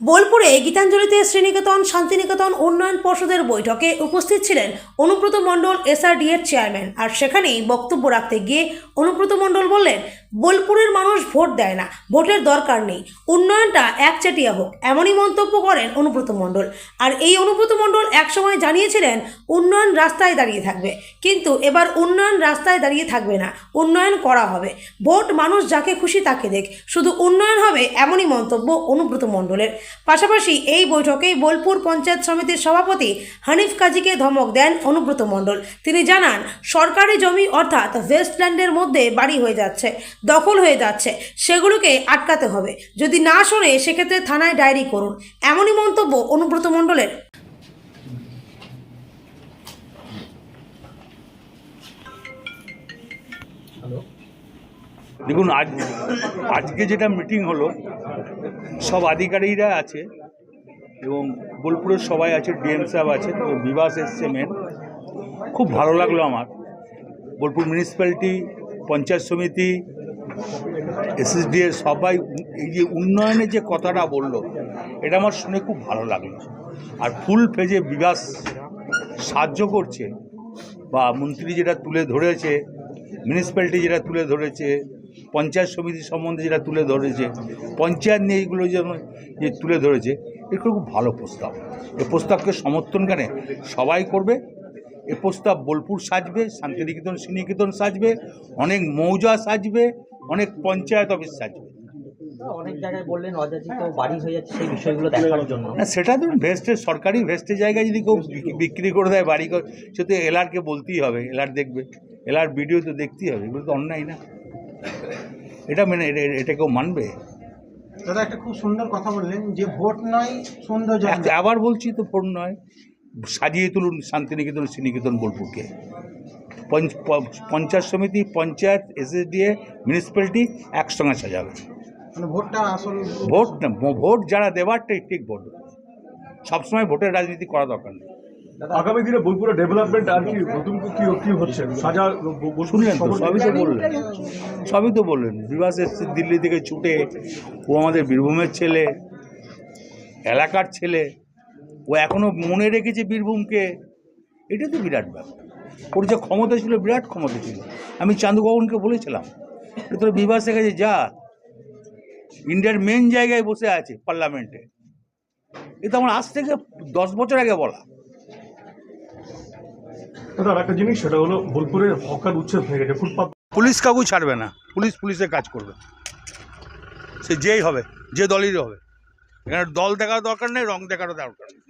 বোলপুরে গীতাঞ্জলিতে শ্রীনিকেতন, শান্তিনিকেতন উন্নয়ন পর্ষদের বৈঠকে উপস্থিত ছিলেন অনুব্রত মণ্ডল এসআরডি এর চেয়ারম্যান। আর সেখানেই বক্তব্য রাখতে গিয়ে অনুব্রত মণ্ডল বললেন, বোলপুরের মানুষ ভোট দেয় না, ভোটের দরকার নেই, উন্নয়নটা একচেটিয়া হোক, এমনই মন্তব্য করেন অনুব্রত মণ্ডল। আর এই অনুব্রত মণ্ডল একসময় জানিয়েছিলেন, উন্নয়ন রাস্তায় দাঁড়িয়ে থাকবে। কিন্তু এবার উন্নয়ন রাস্তায় দাঁড়িয়ে থাকবে না, উন্নয়ন করা হবে। ভোট মানুষ যাকে খুশি তাকে দেখ, শুধু উন্নয়ন হবে, এমনই মন্তব্য অনুব্রত মণ্ডলের। পাশাপাশি এই বৈঠকেই বোলপুর পঞ্চায়েত সমিতির সভাপতি হানিফ কাজীকে ধমক দেন অনুব্রত মণ্ডল। তিনি জানান, সরকারি জমি অর্থাৎ ওয়েস্টল্যান্ডের মধ্যে বাড়ি হয়ে যাচ্ছে, দখল হয়ে যাচ্ছে, সেগুলোকে আটকাতে হবে। যদি না শোনে সেক্ষেত্রে থানায় ডায়েরি করুন। এমনই মন্তব্য অনুব্রত মণ্ডলের। দেখুন, আজ, আজকে যেটা মিটিং হলো, সব আধিকারিকরা আছে এবং বোলপুরের সবাই আছে, ডিএম সাহেব আছে, তো বিবাস এসছে মেন খুব ভালো লাগল আমার। বোলপুর মিউনিসিপ্যালিটি পঞ্চায়েত সমিতি এসএসডিএ সবাই, এই যে উন্নয়নের যে কথাটা বলল, এটা আমার শুনে খুব ভালো লাগল। আর ফুল ফেজে বিকাশ সাহায্য করছে, বা মন্ত্রী যেটা তুলে ধরেছে মিউনিসিপ্যালিটি যেটা তুলে ধরেছে পঞ্চায়েত সমিতি সম্বন্ধে যেটা তুলে ধরেছে পঞ্চায়েত নিয়ে এইগুলো যেমন যে তুলে ধরেছে এগুলো খুব ভালো প্রস্তাব। এ প্রস্তাবকে সমর্থন কেন সবাই করবে। এ প্রস্তাব বোলপুর সাজবে শান্তিনিকেতন শ্রীনিকেতন সাজবে অনেক মৌজা সাজবে অনেক পঞ্চায়েত অফিস সাজবে। অনেক জায়গায় বললেন অযাচিত বাড়ি হয়ে যাচ্ছে সেই বিষয়গুলো দেখার জন্য। না সেটা ধরুন ভেস্টের সরকারি ভেস্টের জায়গায় যদি কেউ বিক- বিক্রি করে দেয় বাড়ি সে তো এলারকে বলতেই হবে এলার দেখবে এলার ভিডিও তো দেখতেই হবে এগুলো তো অন্যায় না। এটা মেনে এটা- কেউ মানবে? দাদা একটা খুব সুন্দর কথা বললেন যে ভোট নয় সৌন্দর্য আবার বলছি তো ভোট নয়। সাজিয়ে তুলুন শান্তিনিকেতন শ্রীনিকেতন বোলপুরকে। পঞ্চায়েত সমিতি পঞ্চায়েত এসএসডিএ মিউনিসিপ্যালিটি একসঙ্গে সাজাবে। মানে ভোটটা আসল ভোট না ভোট যারা দেওয়ার ঠিক ঠিক ভোট। সবসময় ভোটের রাজনীতি করা দরকার নেই। আগামী দিনে বোলপুরের ডেভেলপমেন্ট আর কি নতুন কি কি হচ্ছে? সাজা বোলপুর শুনলেন তো সবই তো বললেন। সবই তো বললেন। বিবাস এসছে দিল্লি থেকে ছুটে। ও আমাদের বীরভূমের ছেলে। এলাকার ছেলে। ও এখনও মনে রেখেছে বীরভূমকে। এটা তো বিরাট ব্যাপার। ওর যে ক্ষমতা ছিল বিরাট ক্ষমতা ছিল। আমি চান্দুবাবনকে বলেছিলাম তোর বিবাসে গেছে যা। ইন্ডিয়ার মেন জায়গায় বসে আছে পার্লামেন্টে। এ তো আমার আজ থেকে দশ বছর আগে বলা। একটা জিনিস, সেটা হলো বোলপুরের হকার উচ্ছেদ হয়ে গেছে, ফুটপাত। পুলিশ কাউকে ছাড়বে না, পুলিশ পুলিশের কাজ করবে। সে যেই হবে, যে দলেরই হবে। এখানে দল দেখার দরকার নেই, রং দেখারও দরকার নেই।